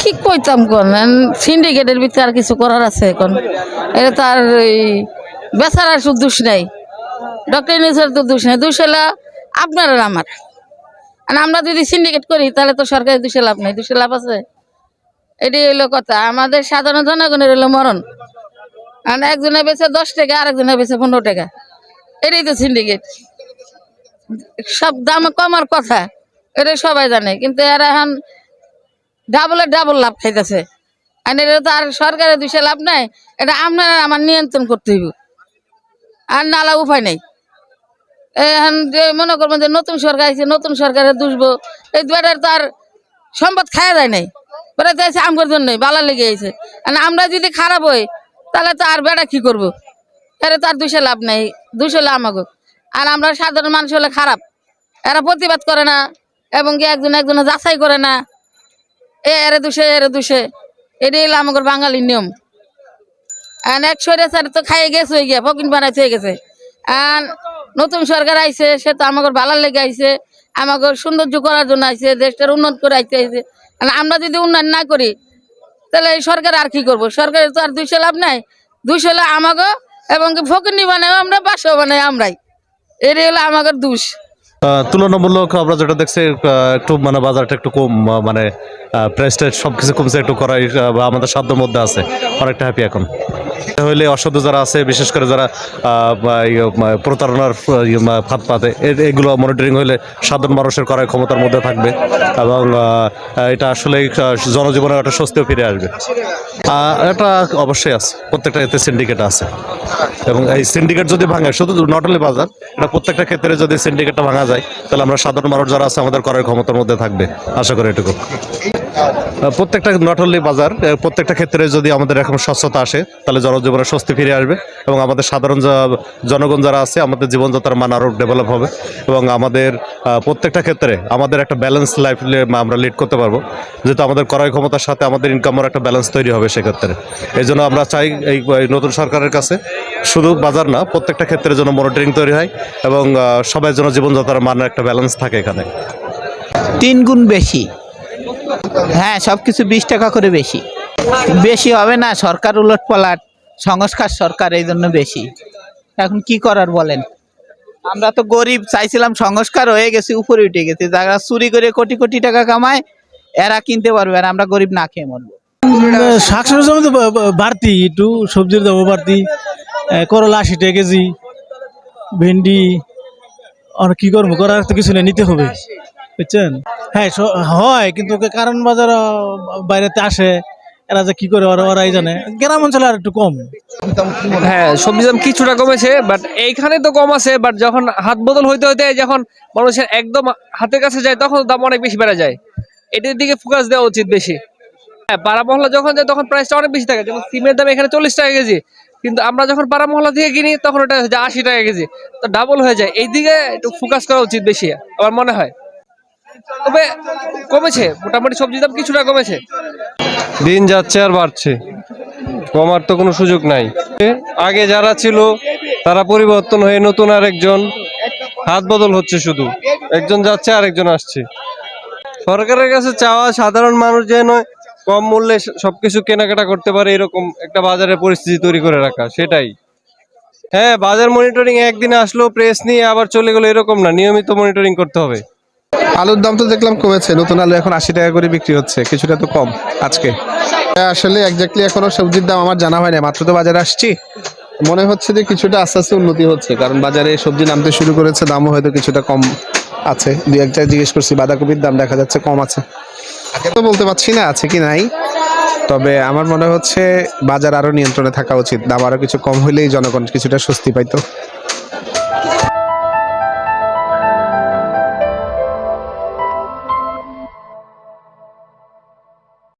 কি কইতাম কোন সিন্ডিকেটের ভিতরে আর কিছু করার আছে এখন। এটা তার এই বেচারার শুধু দোষ নাই। ডক্টর ইউনুসের তো দোষ নেই। দোষ আপনার আর আমার। আর আমরা যদি সিন্ডিকেট করি, তাহলে তো সরকারের দোষে লাভ নেই। দোষে লাভ আছে। এটাই হইল কথা। আমাদের সাধারণ জনগণের হইল মরণ। আর একজনে বেছে দশ টাকা, আরেকজনের বেছে পনেরো টাকা। এটাই তো সিন্ডিকেট সব দাম কমার কথা। এটা সবাই জানে। কিন্তু এরা এখন ডাবলের ডাবল লাভ খাইতেছে। আর এটা তো আর সরকারের দুষে লাভ নাই, এটা আপনারা আমার নিয়ন্ত্রণ করতে হইব। আর নালা উপায় নাই। এখন মনে করবেন যে নতুন সরকার আছে নতুন সরকারের দুষবো, এই দুয়ারের তো আর সম্পদ খাওয়া যায় নাই। ওরা চাইছে আমগর জন্যই বালা লেগে গেছে আর আমরা যদি খারাপ হই, তাহলে তো আর বেড়া কি করব? এরা তো আর দুষে লাভ নাই দুশো লাভ আমাকে আর আমরা সাধারণ মানুষ হলে খারাপ। এরা প্রতিবাদ করে না, এবং কি একজন একজনে যাচাই করে না। এরে দুষে এরে দুষে। এটাই হলো বাঙালির নিয়ম। এক সরেছে তো খাইয়ে গেছে হয়ে গিয়া ফকিন বানাইতে হয়ে গেছে। আর নতুন সরকার আইছে, সে তো আমাদের ভালো লেগে আইছে আমাকে সৌন্দর্য করার জন্য আইছে, দেশটার উন্নত করে আইতে আইছে। আমরা যদি উন্নয়ন না করি, তাহলে এই সরকার আর কি করব? সরকারের তো আর দুইশো লাভ নাই। দুইশো লাভ আমাকে এবং ফকিনি বানাই আমরা, পাঁচশো বানাই আমরাই। এটাই হলো আমাদের দুষ। তুলনামূলক আমরা যেটা দেখছি একটু মানে বাজারটা একটু কম মানে প্রাইসটা সব কিছু কমছে একটু করাই আমাদের সাধ্যের মধ্যে আছে। অনেকটা হ্যাপি এখন। হইলে অসাধু যারা আছে বিশেষ করে যারা আহ, বা ইয়ে, মা, প্রতারণার ফাঁদ পাতে এগুলো মনিটরিং হইলে সাধারণ মানুষের করার ক্ষমতার মধ্যে থাকবে এবং এটা আসলে জনজীবনে একটা স্বস্তিও ফিরে আসবে। এটা অবশ্যই আছে প্রত্যেকটা এতে সিন্ডিকেট আছে। এবং এই সিন্ডিকেট যদি ভাঙে, শুধু নট অনলি বাজার, এটা প্রত্যেকটা ক্ষেত্রে যদি সিন্ডিকেটটা ভাঙা যায়, তাহলে আমরা সাধারণ মানুষ যারা আছে আমাদের করার ক্ষমতার মধ্যে থাকবে। আশা করি এটুকু। প্রত্যেকটা নট অনলি বাজার প্রত্যেকটা ক্ষেত্রে যদি আমাদের এরকম স্বচ্ছতা আসে, তাহলে জনজীবনে স্বস্তি ফিরে আসবে এবং আমাদের সাধারণ জনগণ যারা আছে, আমাদের জীবনযাত্রার মান আরও ডেভেলপ হবে এবং আমাদের প্রত্যেকটা ক্ষেত্রে আমাদের একটা ব্যালেন্স লাইফ আমরা লিড করতে পারব। যেহেতু আমাদের ক্রয় ক্ষমতার সাথে আমাদের ইনকামের একটা ব্যালেন্স তৈরি হবে সেক্ষেত্রে। এই জন্য আমরা চাই এই এই নতুন সরকারের কাছে শুধু বাজার না, প্রত্যেকটা ক্ষেত্রে যেন মনিটরিং তৈরি হয় এবং সবাই যেন জীবনযাত্রার মানের একটা ব্যালেন্স থাকে এখানে। তিন গুণ বেশি। হ্যাঁ সব কিছু বিশ টাকা করে বেশি। বেশি হবে না, সরকার উলট পালাট, সংস্কার সরকার এই জন্য বেশি। এখন কি করার বলেন? আমরা তো গরিব, চাইছিলাম সংস্কার হয়ে গেছে, উপরে উঠে গেছে। যারা চুরি করে কোটি কোটি টাকা কামায়, এরা কিনতে পারবে আর আমরা গরিব না খেয়ে মরবো। শাক সবজির দাম তো বাড়তি, একটু সবজির দামও বাড়তি। করলা আশি টাকা কেজি, ভেন্ডি, আর কি করব? করার তো কিছু নিতে হবে। বুঝছেন? হ্যাঁ হয়, কিন্তু কারণ বাজার বাইরেতে আসে, এরা যে কি করে, ওরা ওরাই জানে। গ্রাম অঞ্চলে আর একটু কম। হ্যাঁ সবজির দাম কিছুটা কমেছে বাট এইখানে তো কম আছে বাট যখন হাত বদল হইতে হইতে যখন মানুষের একদম হাতের কাছে যায়, তখন দাম অনেক বেশি বেড়ে যায়। এটার দিকে ফোকাস দেওয়া উচিত বেশি। হ্যাঁ পাড়া মহল্লা যখন যায়, তখন প্রাইসটা অনেক বেশি থাকে। যেমন সিমের দাম এখানে চল্লিশ টাকা কেজি, কিন্তু আমরা যখন পাড়া মহল্লা কিনি, তখন ওটা আশি টাকা কেজি। তো ডাবল হয়ে যায়। এই দিকে একটু ফোকাস করা উচিত বেশি, আমার মনে হয়। তবে কমেছে, মোটামুটি সবজির দাম কিছুটা কমেছে। দিন যাচ্ছে আর বাড়ছে। কমার তো কোনো সুযোগ নাই। আগে যারা ছিল, তারা পরিবর্তন হয়ে নতুন আরেকজন, হাত বদল হচ্ছে শুধু। একজন যাচ্ছে, আরেকজন আসছে। সরকারের কাছে চাওয়া সাধারণ মানুষ যেন কম মূল্যে সবকিছু কেনাকাটা করতে পারে, এরকম একটা বাজারের পরিস্থিতি তৈরি করে রাখা, সেটাই। হ্যাঁ বাজার মনিটরিং একদিন আসলো প্রেস নিয়ে আবার চলে গেলো, এরকম না। নিয়মিত মনিটরিং করতে হবে। আলুর দাম তো দেখলাম কমেছে, নতুন আলু এখন আশি টাকা করে বিক্রি হচ্ছে, কিছুটা তো কম আজকে। আসলে একজাক্টলি এখনও সবজির দাম আমার জানা হয় না মাত্র তো বাজারে আসছি। মনে হচ্ছে যে কিছুটা আস্তে আস্তে উন্নতি হচ্ছে, কারণ বাজারে সবজি নামতে শুরু করেছে, দামও হয়তো কিছুটা কম আছে। দুই এক জায়গায় জিজ্ঞেস করছি, বাঁধাকপির দাম দেখা যাচ্ছে কম আছে। আগে তো বলতে পারছি না, আছে কি নাই। তবে আমার মনে হচ্ছে বাজার আরও নিয়ন্ত্রণে থাকা উচিত, দাম আরও কিছু কম হলেই জনগণ কিছুটা স্বস্তি পাইতো।